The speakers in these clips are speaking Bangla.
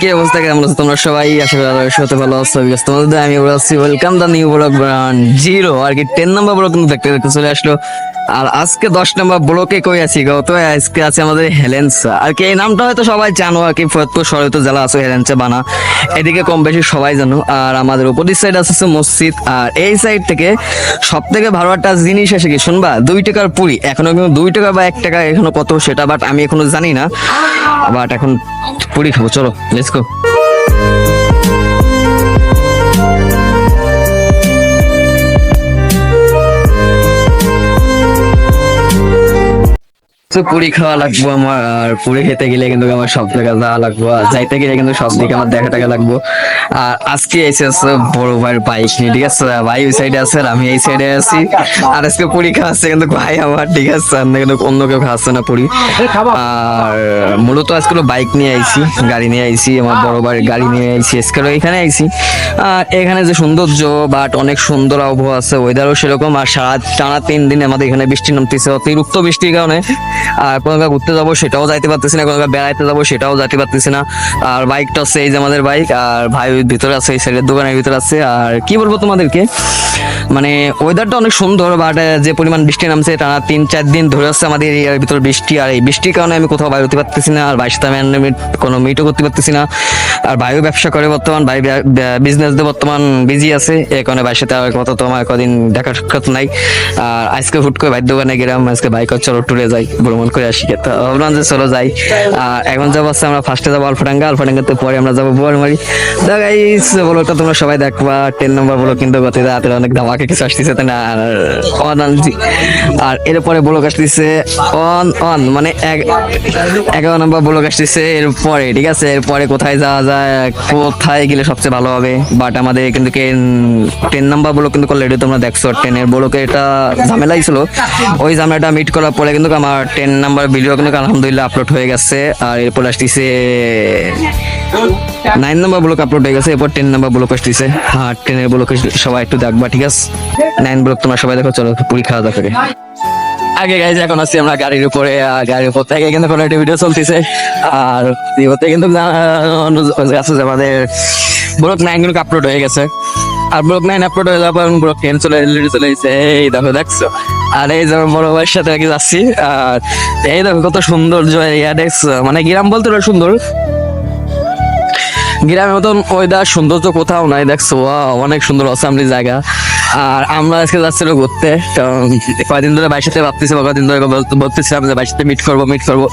কি অবস্থা? সবাই? ভালো আছো। তোমাদের আমি বলছি welcome the new blog brand zero আর কি টেন নাম্বার ব্লগ কিন্তু দেখতে দেখতে চলে আসলো। আর আজকে দশ নম্বর ব্লকে কই আছি গো? তো আজকে আছে আমাদের হেলেন্সা। আর কি, এই নামটা হয়তো সবাই জানো, আর কি, ফরিদপুর শহরে তো জেলা আছে হেলেন্সা বানা। এদিকে কম বেশি সবাই জানো। আর আমাদের উপরের সাইড আছে মসজিদ। আর এই সাইড থেকে সব থেকে ভালো একটা জিনিস এসে কি, শুনবা? দুই টাকার পুরি। এখনও কিন্তু দুই টাকা বা এক টাকা এখনও কত সেটা বাট আমি এখনও জানি না। বাট এখন পুরি খাব, চলো লেটস গো তো পুরি খাওয়া লাগবো আমার পুরি খেতে গেলে কিন্তু আমার সব জায়গায় যাওয়া লাগবো, আর যাইতে গেলে কিন্তু সব দিকে আমার দেখা টাকা লাগবো। আর আজকে এসে আছে বড় ভাইয়ের বাইক নিয়ে, ঠিক আছে? ভাই ওই সাইডে আছে, আর আমি এই সাইডে আছি। আর আজকে পুরি খাওয়াচ্ছে কিন্তু ভাই আমার, ঠিক আছে? আর কিন্তু অন্য কেউ খাওয়াচ্ছে না পুরি। আর মূলত আজকে বাইক নিয়ে আইছি, গাড়ি নিয়ে আইছি, আমার বড় ভাইয়ের গাড়ি নিয়ে আইছি আজকে এখানে আইছি। আর এখানে যে সৌন্দর্য বাট অনেক সুন্দর আবহাওয়া আছে ওয়েদারও সেরকম, আর সারা টানা তিন দিন আমাদের এখানে বৃষ্টি নামতেছে, অতিরিক্ত বৃষ্টির কারণে। আর কোনো জায়গায় ঘুরতে যাব সেটাও যাইতে পারতেছি না, কোনো জায়গায় বেড়াইতে যাব সেটাও যাইতে পারতেছি না। আর বাইকটা হচ্ছে এই যে আমাদের বাইক, আর ভাই ভিতরে আছে, এই সাইডের দোকানের ভিতরে আছে। আর কি বলব তোমাদেরকে? মানে ওয়েদারটা অনেক সুন্দর বাট যে পরিমাণ বৃষ্টি নামছে, টানা তিন চার দিন ধরে আসছে আমাদের এরিয়ার ভিতরে বৃষ্টি। আর এই বৃষ্টির কারণে আমি কোথাও বাইরে হতে পারতেছি না, আর বাইশ আমি কোনো মিটও করতে পারতেছি না। আর ভাইও ব্যবসা করে বর্তমান, ভাই বিজনেস দিয়ে বর্তমান বিজি আছে। এই কারণে ভাইয়ের সাথে আর কত তোমার কদিন দেখা সাক্ষাৎ নাই। আর আজকে হুট করে বাইর দোকানে গেলাম, আজকে বাইক চলো ট্যুরে যাই ভ্রমণ করে আসি তো যে চলো যাই। এখন যাব হচ্ছে আমরা ফার্স্টে যাব আলফাডাঙ্গা। আলফাডাঙ্গাতে পরে আমরা যাব বোয়ারমারি গাইস বলোটা তোমরা সবাই দেখবা টেন নম্বর বলো কিন্তু গতি রাতের অনেক ধামাকে কিছু আসতেছে, তাই না? আর এরপরে ব্লক আসতেছে অন অন মানে এগারো নম্বর ব্লক আসতেছে এরপরে ঠিক আছে? এরপরে কোথায় যাওয়া যায়, কোথায় গেলে সবচেয়ে ভালো হবে? বাট আমাদের কিন্তু টেন নাম্বার ব্লক কিন্তু অলরেডি তোমরা দেখছ। টেনের ব্লকে এটা ঝামেলাই ছিল। ওই ঝামেলাটা মিট করার পরে কিন্তু আমার টেন নাম্বার ভিডিও কিন্তু আলহামদুলিল্লাহ আপলোড হয়ে গেছে, আর এরপর আসতেছে নাইন নাম্বার ব্লক আপলোড হয়ে গেছে, এরপর টেন নাম্বার ব্লক আসতেছে। হ্যাঁ টেনের ব্লক সবাই একটু দেখবা, ঠিক আছে? নাইন ব্লক তোমরা সবাই দেখো, চলো পুরি খাওয়া দাওয়া করে। আগে গাইজ এখন আছি আমরা গাড়ির উপরে গাড়ির উপর থেকে কিন্তু কোনো একটা ভিডিও চলতেছে। আর ভিডিওতে কিন্তু আছে যে আমাদের ব্লক নাইন কিন্তু আপলোড হয়ে গেছে। আর ব্লক নাইন আপলোড হয়ে যাওয়ার পর ব্লক টেন চলে চলে এই দেখো, দেখছ? আর এই যে বড় ভাইয়ের সাথে আগে যাচ্ছি, আর এই দেখো কত সুন্দর ইয়াডেক্স মানে গ্রাম বলতে সুন্দর। গ্রামের মতন ওয়েদার, সৌন্দর্য কোথাও নাই, দেখছ? অনেক সুন্দর অসামলি জায়গা। আর আমরা আজকে যাচ্ছিল ঘুরতে কয়েকদিন ধরে বাইর সাথে ভাবতেছি, বা কয়দিন ধরে বল- বলতেছিলাম যে সাথে মিট করব মিট করব।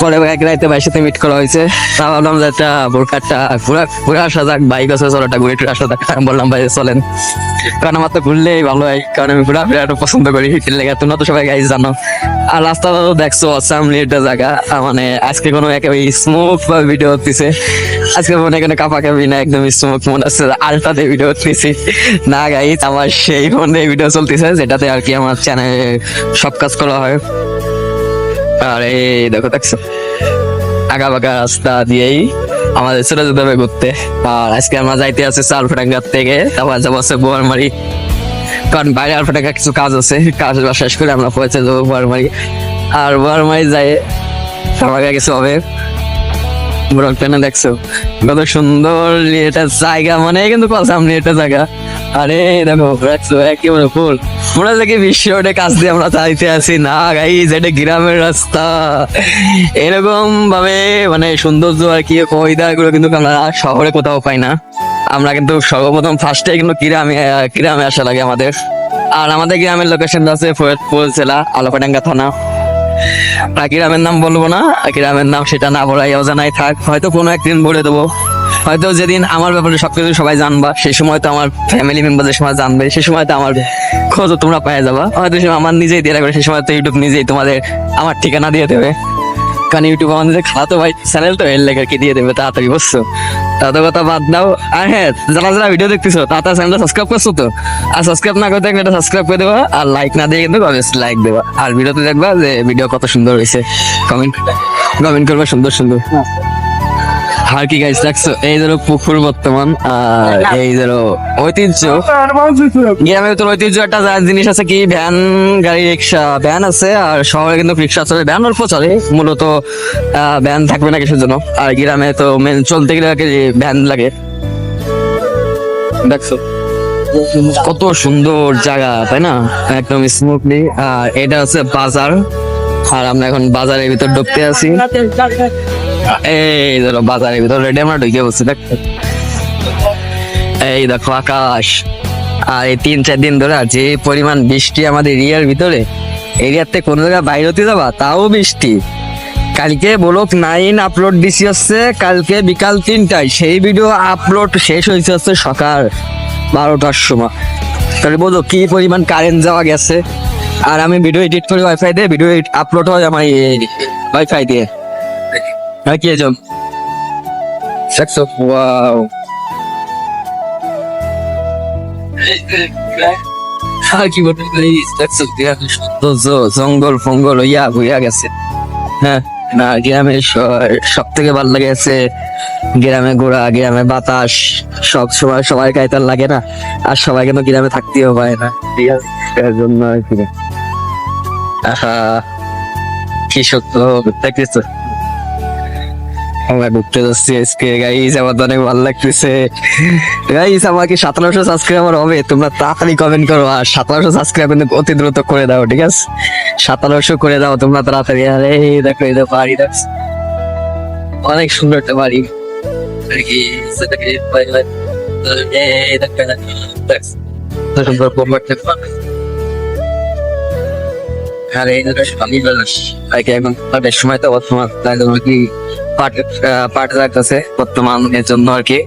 পরে এক রাইতে সাথে মিট করা হয়েছে। তা ভাবলাম যে একটা বোরকাটা ঘুরে ঘুরে আসা যাক, বাইক আছে, চলো একটা ঘুরে টুরে আসা যাক। বললাম, ভাই, চলেন। কারণ আমার তো ঘুরলেই ভালো হয়, কারণ আমি ঘোরা ফেরা পছন্দ করি এর লেগে তোমরা তো সবাই গাইজ জানো। আর রাস্তা তো দেখছ, অসামলি একটা জায়গা মানে আজকে কোনো একেবারে স্মোক বা ভিডিও হতেছে আজকে মনে এখানে কাপা কাপি না একদম স্মোক মনে হচ্ছে আলটাতে ভিডিও হতেছি না গাইজ আমার সেই ফোনে ভিডিও চলতেছে, যেটাতে আর কি আমার চ্যানেলে সব কাজ করা হয়। আর, দেখো দেখছ। আগা বাগা রাস্তা দিয়েই আমাদের চলে যেতে হবে ঘুরতে। আর আজকে আমরা যাইতে আছি সালফাডাঙ্গার থেকে, তারপর যাব হচ্ছে বোয়ারমারি কারণ বাইরে আলফাডাঙ্গা কিছু কাজ আছে, কাজ শেষ করে আমরা পৌঁছে যাব বোয়ারমারি আর বোয়ারমারি যাই, আমাকে কিছু হবে। টেনে দেখছ। কত সুন্দর এটা জায়গা মানে কিন্তু কত সামনে এটা জায়গা। আরে দেখো দেখছ একেবারে ফুল। মনে হচ্ছে কি বিশ্বটা কাজ দিয়ে আমরা চাইতে আছি। না গাই যেটা গ্রামের রাস্তা। এরকম ভাবে মানে সৌন্দর্য আর কি ওয়েদারগুলো কিন্তু আমরা শহরে কোথাও পাই না। আমরা কিন্তু সর্বপ্রথম ফার্স্টে কিন্তু গ্রামে গ্রামে আসা লাগে আমাদের। আর আমাদের গ্রামের লোকেশন আছে ফরিদপুর জেলা, আলোপাডাঙ্গা থানা। আর গ্রামের নাম বলব না। গ্রামের নাম সেটা না বলাই অজানাই থাক। হয়তো কোনো একদিন বলে দেবো। হয়তো যেদিন আমার ব্যাপারে সবকিছু সবাই জানবা, সেই সময় তো আমার ফ্যামিলি মেম্বারদের সময় জানবে, সেই সময় তো আমার খোঁজও তোমরা পেয়ে যাবা। হয়তো আমার নিজেই দিয়ে রাখবে সেই সময় তো ইউটিউব নিজেই তোমাদের আমার ঠিকানা দিয়ে দেবে। কারণ ইউটিউব আমাদের খালাতো ভাই চ্যানেল তো, এর লেগে কি দিয়ে দেবে তাড়াতাড়ি, বুঝছ? তাতে কথা বাদ দাও। আর হ্যাঁ যারা যারা ভিডিও দেখতেছো তাড়াতাড়ি চ্যানেলটা সাবস্ক্রাইব করছ তো? আর সাবস্ক্রাইব না করে থাকলে এটা সাবস্ক্রাইব করে দেবা, আর লাইক না দিয়ে কিন্তু লাইক দেবা। আর ভিডিওতে দেখবা যে ভিডিও কত সুন্দর হয়েছে কমেন্ট কমেন্ট করবা সুন্দর সুন্দর। আর কি গাইস দেখছ? এই ধরো পুকুর বর্তমান, আর এই ধরো ঐতিহ্য। গ্রামের তোর ঐতিহ্য একটা জিনিস আছে কি, ভ্যান, গাড়ি, রিক্সা, ভ্যান আছে, আর শহরে কিন্তু রিক্সা চলে। ভ্যান অল্প চলে, মূলত ভ্যান থাকবে না কিছুর জন্য আর গ্রামে তো মেন চলতে গেলে আগে ভ্যান লাগে। দেখছ? কত সুন্দর জায়গা, তাই না? একদম স্মুথলি আর এটা হচ্ছে বাজার। আর আমরা এখন বাজারের ভিতর ঢুকতে আছি। এই ধরো বাজারের ভিতর রেডি, আমরা ঢুকে বসছি এই দেখো আকাশ। আর এই তিন, চার দিন ধরে যে পরিমাণ বৃষ্টি আমাদের এরিয়ার ভিতরে। এরিয়াতে কোনো জায়গায় বাইরে হতে যাবা, তাও বৃষ্টি। কালকে ব্লক নাইন আপলোড দিছি হচ্ছে, কালকে বিকাল তিনটায়। সেই ভিডিও আপলোড শেষ হয়েছে হচ্ছে সকাল বারোটার সময়। তাহলে বলো, কি পরিমাণ কারেন্ট যাওয়া গেছে? আর আমি ভিডিও এডিট করি ওয়াইফাই দিয়ে ভিডিও আপলোড হয় আমার ওয়াইফাই দিয়ে। এজন দেখছ ওয়াও আর কি বলতে দেখছ জঙ্গল ফঙ্গল ইয়া হইয়া গেছে হ্যাঁ না গ্রামে সব থেকে ভালো লাগে আছে গ্রামে ঘোরা গ্রামে বাতাস সব সময় সবাই কাইতার লাগে না আর সবাই কিন্তু গ্রামে থাকতেও পারে না এর জন্য আহা কি সত্য দেখতেছো আমরা ঘুরতে যাচ্ছি আজকে। গাইস আমার অনেক ভালো লাগতেছে। গাইস আমাকে সতেরোশো সাবস্ক্রাইবার হবে। তোমরা তাড়াতাড়ি কমেন্ট করো আর সতেরোশো সাবস্ক্রাইব কিন্তু অতি দ্রুত করে দাও ঠিক আছে? সতেরোশো করে দাও তোমরা তাড়াতাড়ি। আরে দেখো এই দেখো বাড়ি দেখছ অনেক সুন্দর একটা বাড়ি। আর কি সেটাকে দেখো। দেখো, সুন্দর পাটের সময় তো বর্তমান পাট রাখতেছে বর্তমান এর জন্য আর কি।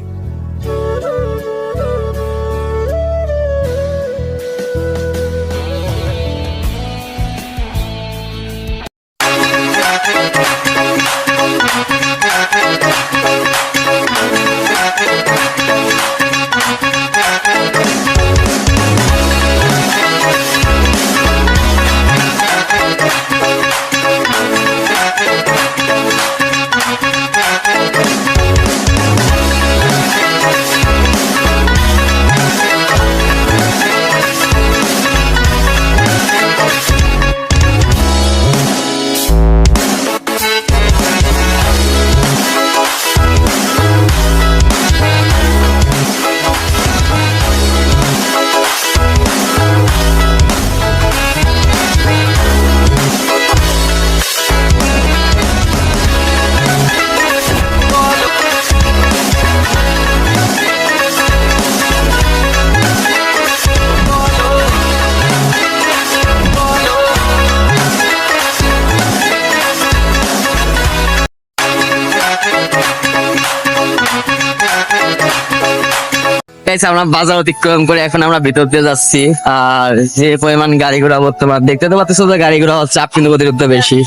Guys, আমরা বাজার অতিক্রম করে এখন আমরা ভিতর দিয়ে যাচ্ছি। আর যে পরিমাণ গাড়ি ঘোড়া বর্তমান দেখতে তো পাচ্ছ যে গাড়ি ঘোড়া চাপ কিন্তু অতিরিক্ত বেশি।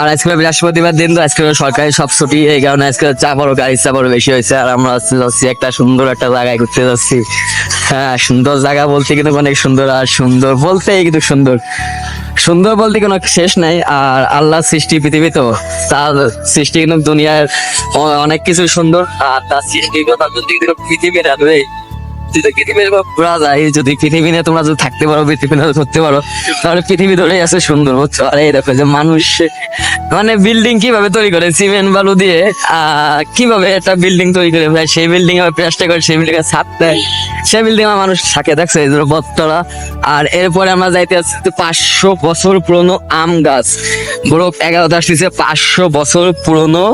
আর আজকে বৃহস্পতিবার দিন তো আজকে সরকারি সব ছুটি এই কারণে আজকে চাপারও গাড়ি চাপারও বেশি হয়েছে। আর আমরা যাচ্ছি একটা সুন্দর একটা জায়গায় ঘুরতে যাচ্ছি। হ্যাঁ সুন্দর জায়গা বলতে কিন্তু অনেক সুন্দর আর সুন্দর বলতেই কিন্তু সুন্দর। সুন্দর বলতে কোনো শেষ নাই, আর আল্লাহ সৃষ্টি পৃথিবী তো। তার সৃষ্টি কিন্তু দুনিয়ার অনেক কিছু সুন্দর, আর তার সৃষ্টি পৃথিবীর উপর যায়, যদি পৃথিবী তোমরা যদি থাকতে পারো পৃথিবী ধরতে পারো, তাহলে পৃথিবী ধরেই আছে সুন্দর, বুঝছ? আর এই দেখো যে মানুষ মানে বিল্ডিং কীভাবে তৈরি করে? সিমেন্ট, বালু দিয়ে কীভাবে একটা বিল্ডিং তৈরি করে? সেই বিল্ডিং এ প্রেসটা করে, সেই বিল্ডিং এ ছাদ দেয়। সেই বিল্ডিং এ মানুষ থাকে, দেখছ? এই বটতলা। আর এরপরে আমরা যাইতে আসছি পাঁচশো বছর পুরনো আম গাছ। ব্লক এগারোতে আসতেছে, পাঁচশো বছর পুরনো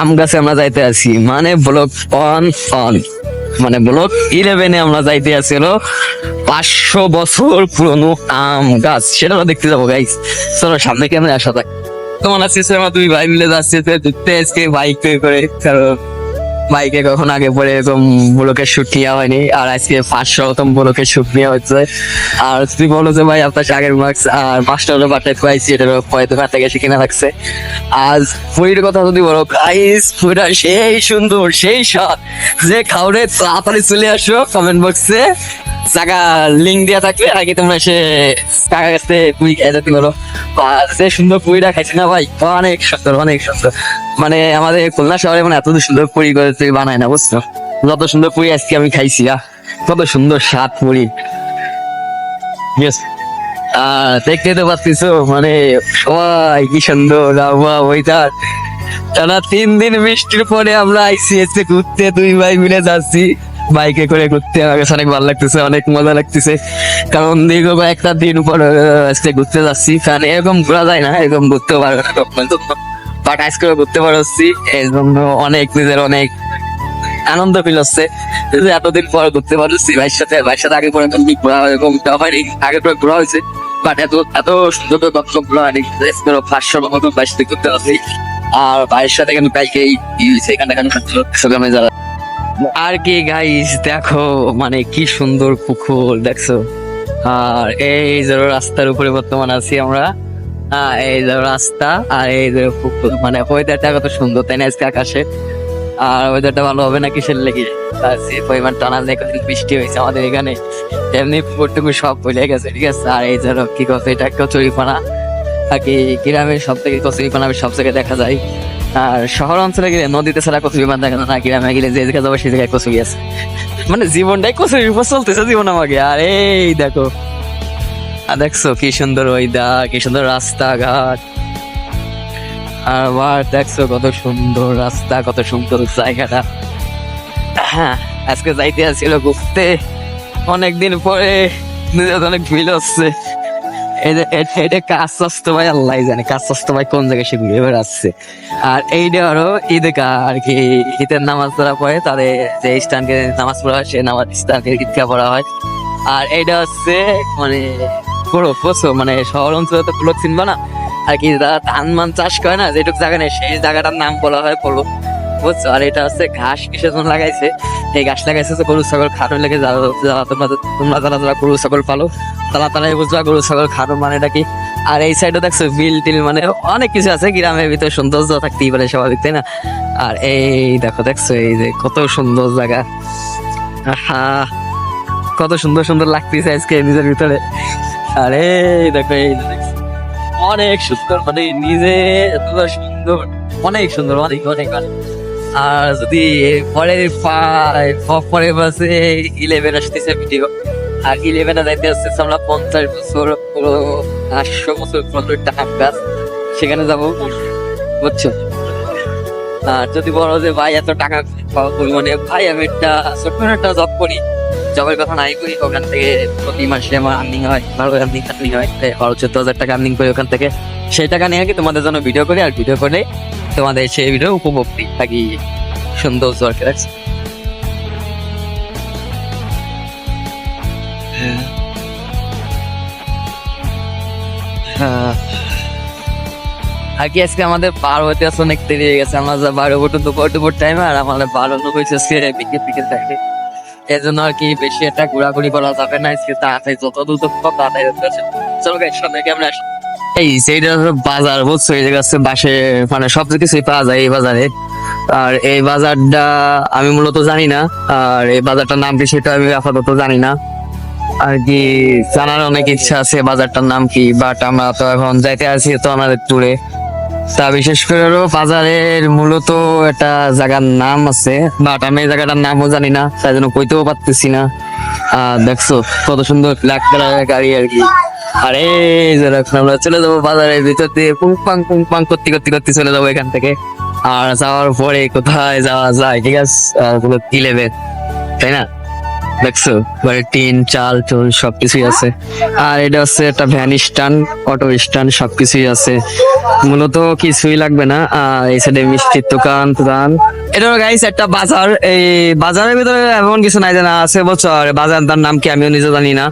আম গাছে আমরা যাইতে আছি মানে ব্লক অন অন। মানে ব্লক ইলেভেনে আমরা যাইতে আসছিল পাঁচশো বছর পুরনো আম গাছ। সেটা দেখতে যাব গাইস চলো, সামনে কেমন আসা থাক তোমার আছে আমার দুই ভাই মিলে যাচ্ছে দেখতে আজকে বাইক করে। কারণ বাইকে কখন আগে পরে এরকম ব্লকের শুট নেওয়া হয়নি, আর আজকে পাঁচশো প্রথম ব্লকের শুট নেওয়া হচ্ছে। আর তুই বলো যে ভাই, আপনার আগের মার্কস আর পাঁচটা হলো বাটায় পাইছি, এটা হয়তো হাতে গেছে কিনা লাগছে। আজ ফুরির কথা যদি বলো গাইস ফুরা সেই সুন্দর, সেই সব যে খাওয়ারে তাড়াতাড়ি চলে আসো কমেন্ট বক্সে জায়গা লিঙ্ক দেওয়া থাকলে আগে তোমরা এসে কাকা কাছে তুমি যেতে পারো বা- যে সুন্দর পুরিটা খাইছি না ভাই? অনেক সুন্দর অনেক সুন্দর। মানে আমাদের খুলনা শহরে মানে এত সুন্দর পুরি বানায় না, বুঝছ? যত সুন্দর পুরি আজকে আমি খাইছি, আহ, কত সুন্দর স্বাদ পুরি। দেখতে তো পাচ্ছিস মানে সবাই কি সুন্দর টানা তিন দিন বৃষ্টির পরে আমরা আইসি এসে ঘুরতে দুই ভাই মিলে যাচ্ছি। বাইকে করে ঘুরতে আমার কাছে অনেক ভালো লাগতেছে, অনেক মজা লাগতেছে। কারণ দীর্ঘ একটা দিন পর আজকে ঘুরতে যাচ্ছি। কারণ এরকম ঘোরা যায় না, এরকম ঘুরতে পারবে পারো বাট আজকে ঘুরতে পারছি এই জন্য অনেক নিজের অনেক আনন্দ ফিল হচ্ছে। যে এতদিন পর ঘুরতে পারছি, ভাইয়ের সাথে ভাইয়ের সাথে আগে পরে ঘোরা এরকম হয়নি। আগে পরে ঘোরা হয়েছে বাট এত এত সুন্দর ঘোরা হয়নি। পাঁচশো মতো বাইশ ঘুরতে পারছি। আর ভাইয়ের সাথে কিন্তু বাইকে এখানে এখানে যারা আর কি গাইস দেখো মানে কি সুন্দর পুকুর, দেখছ? আর এই যে রাস্তার উপরে বর্তমান আছি আমরা। এই যে রাস্তা আর এই যে পুকুর মানে ওয়েদারটা কত সুন্দর, তাই না আজকে আকাশে? আর ওয়েদারটা ভালো হবে না কিসের লেগে যে পরিমাণ টানা কতদিন বৃষ্টি হয়েছে আমাদের এখানে, এমনি পুকুরটুকু সব ভুলে গেছে, ঠিক আছে? আর এই ধরো কি কথা এটা কচুরিপানা। আর কি, গ্রামের সব থেকে কচুরিপানা সব জায়গায় দেখা যায়। আর শহর অঞ্চলে গেলে নদীতে ছাড়া কচুরিপানা দেখা যায় না গ্রামে গেলে যে জায়গায় যাব সেই জায়গায় কচুরি আছে। মানে জীবনটাই কচুরির উপর চলতেছে জীবন আমাকে, আর এই দেখো। আর দেখছ কি সুন্দর ওইদা কি সুন্দর রাস্তাঘাট। আর আবার দেখছ কত সুন্দর রাস্তা, কত সুন্দর জায়গাটা। হ্যাঁ আজকে যাইতে আসছিল ঘুরতে। অনেকদিন পরে নিজের অনেক ভিড় হচ্ছে। আল্লাহ জানে কোন জায়গায় সে ঘুরে বেড়াচ্ছে। আর আরও ঈদগা আর কি, ঈদের নামাজ তাদের যে স্থানকে নামাজ পড়া হয়, সে নামাজ স্থানকে ঈদগা পড়া হয়। আর এইটা হচ্ছে মানে পুরো বুঝছ মানে শহর অঞ্চলে তো পুরো চিনবা না। আর কি, যারা ধান মান চাষ করে না, যেটুকু জায়গা নেই, সেই জায়গাটার নাম বলা হয় পড়ো বুঝছ? আর এটা হচ্ছে ঘাস কিসের জন্য লাগাইছে? এই ঘাস লাগাইছে গরু, ছাগল খাটো লেগে যারা তোমরা তোমরা যারা যারা গরু, ছাগল পালো তারা তারাই বুঝবা, গরু, ছাগল খাটো মানে এটা কি? আর এই সাইডে দেখছ, বিল টিল মানে অনেক কিছু আছে, গ্রামের ভিতরে সৌন্দর্য থাকতেই পারে স্বাভাবিক, তাই না? আর এই দেখো, দেখছ, এই যে কত সুন্দর জায়গা। আহা, কত সুন্দর সুন্দর লাগতেছে আজকে নিজের ভিতরে। আর, দেখো, এই অনেক সুন্দর মানে নিজে এতটা সুন্দর, অনেক সুন্দর, অনেক অনেক। আর যদি পরের পরের মাসে ইলেভেন আসতেছে ভিডিও আর ইলেভেনে যাইতে আসতেছে আমরা পঞ্চাশ বছর আটশো বছর পনেরো টাকা গাছ, সেখানে যাব। বুঝছ? আর যদি বলো যে, ভাই, এত টাকা পাওয়া ভাই, আমি একটা ছোট্ট একটা জব করি। জবের কথা নাই করি, ওখান থেকে প্রতি মাসে আমার আর্নিং হয়, ভালো আর্নিং আর্নিং হয় বারো, চোদ্দ হাজার টাকা আর্নিং করি ওখান থেকে। সেই টাকা নিয়ে কি তোমাদের জন্য ভিডিও করি, আর ভিডিও করে তোমাদের সেই ভিডিও উপভোগ থাকি সুন্দর দরকার আর কি আজকে আমাদের পার হতে অনেক দেরি হয়ে গেছে? আমরা বারো বটু দুপুর দুপুর আর আমাদের হয়েছে আজকে আর কি বেশি একটা ঘোরাঘুরি করা যাবে না আজকে, তাড়াতাড়ি যত তাড়াতাড়ি চলো গাইস সবাই কেমন আসি। এই সেইটা বাজার এই জায়গা বাসে মানে সব কিছুই পাওয়া যায় এই বাজারে। আর এই বাজারটা আমি মূলত জানি না। আর এই বাজারটার নাম কি সেটা আমি আপাতত জানি না। আর কি জানার অনেক ইচ্ছা আছে, বাজারটার নাম কি বাট আমরা তো এখন যাইতে আছি তো আমাদের ট্যুরে তা বিশেষ করে বাজারের মূলত একটা জায়গার নাম আছে বাট আমি এই জায়গাটার নামও জানি না, তাই জন্য কইতেও পারতেছি না। আহ দেখছ, কত সুন্দর ব্ল্যাক কালারের গাড়ি আর কি। আরে, এই যে দেখো আমরা চলে যাব বাজারের ভিতর দিয়ে পুং পাং পুং পাং করতে করতে করতে চলে যাব এখান থেকে। আর যাওয়ার পরে কোথায় যাওয়া যায়, ঠিক আছে? ইলেভেন তাই না? দেখছ? মানে টিন, চাল, চুল সবকিছুই আছে। আর এটা হচ্ছে একটা ভ্যান স্ট্যান্ড অটো স্ট্যান্ড সবকিছুই আছে। মূলত কিছুই লাগবে না। আর এই সাইডে মিষ্টির দোকান দোকান এটা গাইস একটা বাজার। এই বাজারের ভিতরে এমন কিছু নাই জানা আছে বছর। বাজারটার নাম কি আমিও নিজে জানি না।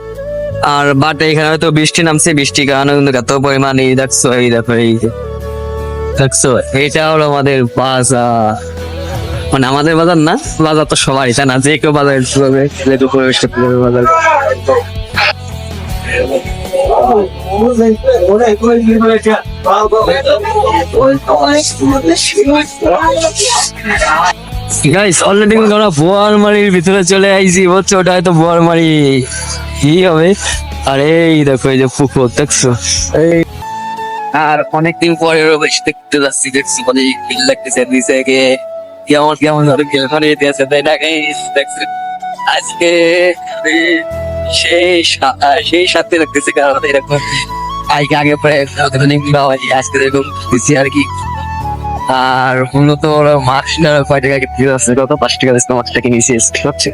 আর বাট এখানে হয়তো বৃষ্টি নামছে, বৃষ্টি কারণে কিন্তু এত পরিমাণ দেখছ, এই দেখো, এই। দেখছ, এটা হলো আমাদের বাজার। মানে আমাদের বাজার না, বাজার তো সবারই, তাই না? যে কেউ বাজারে প্রবেশ করতে পারবে বাজারে। গাইস অলরেডি ভিতরে চলে আইছি, বুঝছ? ওটা হয়তো বোয়ারমারি কি হবে। আর এই দেখো, এই যে পুকুর, দেখছ? এই আর অনেকদিন পরে বেশি দেখতে যাচ্ছি, দেখছি মানে লাগতেছে নিচে গিয়ে। কেমন কেমন ধরে গেলখানে দিয়েছে, তাই না guys? আজকে সেই সেই সাথে লাগতেছে কারণ এরকম আগে আগে প্রায় আজকে এরকম দিচ্ছি আর কি। আর মূলত ওরা মাছটা কয় টাকা বিক্রি আছে? কত? পাঁচ টাকা দিচ্ছে মাছটা কিনে নিয়েছি? ঠিক আছে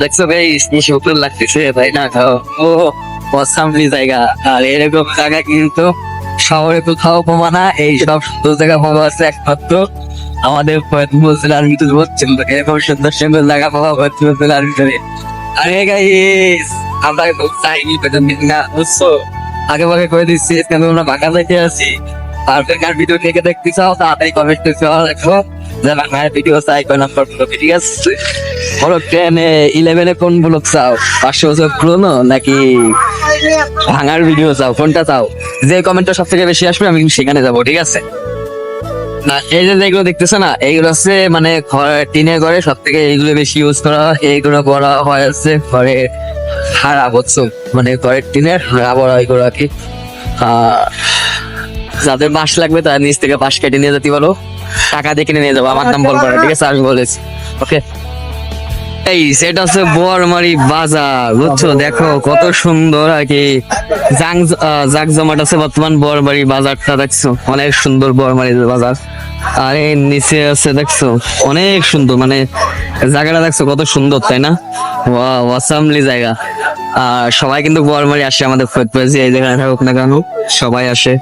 দেখছ ভাই সুন্দর লাগতেছে, তাই না? ও অসামলি জায়গা। আর এরকম জায়গা কিন্তু শহরে খাওয়া পাবো না, এই সব সুন্দর জায়গা পাবো আছে একমাত্র আমাদের বলছিলাম ভিতরে হচ্ছেন এরকম সুন্দর সুন্দর জায়গা পাওয়া বলছিলাম ভিতরে আরে গাইস আমরা চাইনি না বুঝছ? আগে ভাগে করে দিচ্ছি কেন আমরা বাঁকা যাইতে আছি আর বেকার ভিডিও দেখে দেখতে চাও, তাড়াতাড়ি কমেন্ট করতে রাখো যে বাংলার ভিডিও চাই, কয় নাম্বার ব্লগ ঠিক আছে? বলো কোন ব্লগ চাও? পাঁচশো বছর পুরোনো নাকি ভাঙার ভিডিও চাও? কোনটা চাও? যে কমেন্টটা সব থেকে বেশি আসবে আমি সেখানে যাব ঠিক আছে? না এই যে যেগুলো দেখতেছো না এইগুলো হচ্ছে মানে টিনের ঘরে সব থেকে এইগুলো বেশি ইউজ করা হয় এইগুলো করা হয় হচ্ছে ঘরে হারা বুঝছ মানে ঘরের টিনের হারা বড় এগুলো আর কি। যাদের বাঁশ লাগবে তারা নিচ থেকে বাঁশ কেটে নিয়ে যেতে পারো। টাকা দিয়ে কিনে নিয়ে যাব আমার নাম বলব ঠিক আছে? আমি বলেছি ওকে এই, সেটা হচ্ছে বোয়ারমারি বাজার, বুঝছ? দেখো কত সুন্দর আর কি। জাক জমাট আছে বর্তমান বোয়ারমারি বাজারটা, দেখছ? অনেক সুন্দর বোয়ারমারি বাজার। আর এই নিচে আছে, দেখছ? অনেক সুন্দর মানে জায়গাটা দেখছ কত সুন্দর, তাই না? ওয়াও, অসামলি জায়গা। আর সবাই কিন্তু বোয়ারমারি আসে আমাদের ফেসবুকে এই জায়গায় থাকুক না কেন, সবাই আসে।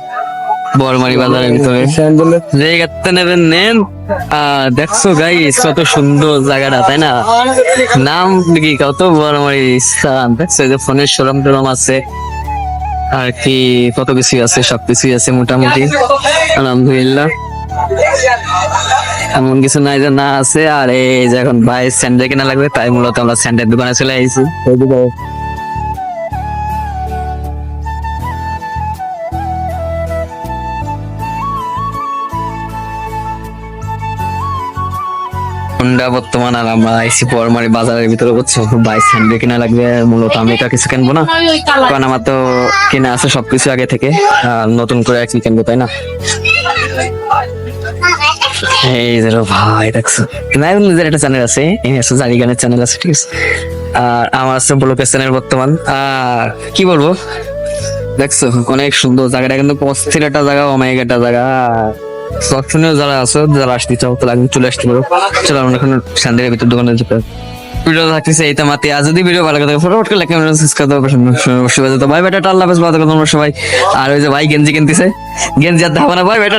আর কি, কত কিছু আছে আছে মোটামুটি। আলহামদুলিল্লাহ। এমন কিছু নাই যে না আছে। আর এই যে এখন ভাই স্যান্ডেল কেনা লাগবে, তাই মূলত আমরা স্যান্ডেল দোকানে চলে আইছি। হুন্ডা বর্তমান আর আমরা আইসি পরমারি বাজারের ভিতরে করছি বাইক স্যান্ডেল কেনা লাগবে, মূলত আমি এটা কিছু কিনবো না। কারণ আমার তো কেনা আছে সবকিছু আগে থেকে নতুন করে কি কিনবো, তাই না? এই যে ভাই, দেখছ? নাই নিজের একটা চ্যানেল আছে আছে জারি গানের চ্যানেল আছে, ঠিক আছে? আর আমার আছে ব্লকের চ্যানেল বর্তমান। আর কি বলব? দেখছ, অনেক সুন্দর জায়গাটা, কিন্তু অস্থির একটা জায়গা অনেক একটা জায়গা। দর্শনীয় যারা আছে, যারা আসতে চাও তাহলে আগে চলে আসতে পারো। চলো, আমরা এখন স্যান্ডেলের ভিতর দোকানে যেতে ভিডিও থাকতেছে এটা মাতি আজ যদি ভিডিও ভালো লাগে ফটোফট করে লেখা সাবস্ক্রাইব করতে তো ভাই বেটা টাল্লা বেশ ভালো তোমরা সবাই। আর ওই যে ভাই, গেঞ্জি কিনতেছে। গেঞ্জি আর ধাবানা ভাই বেটা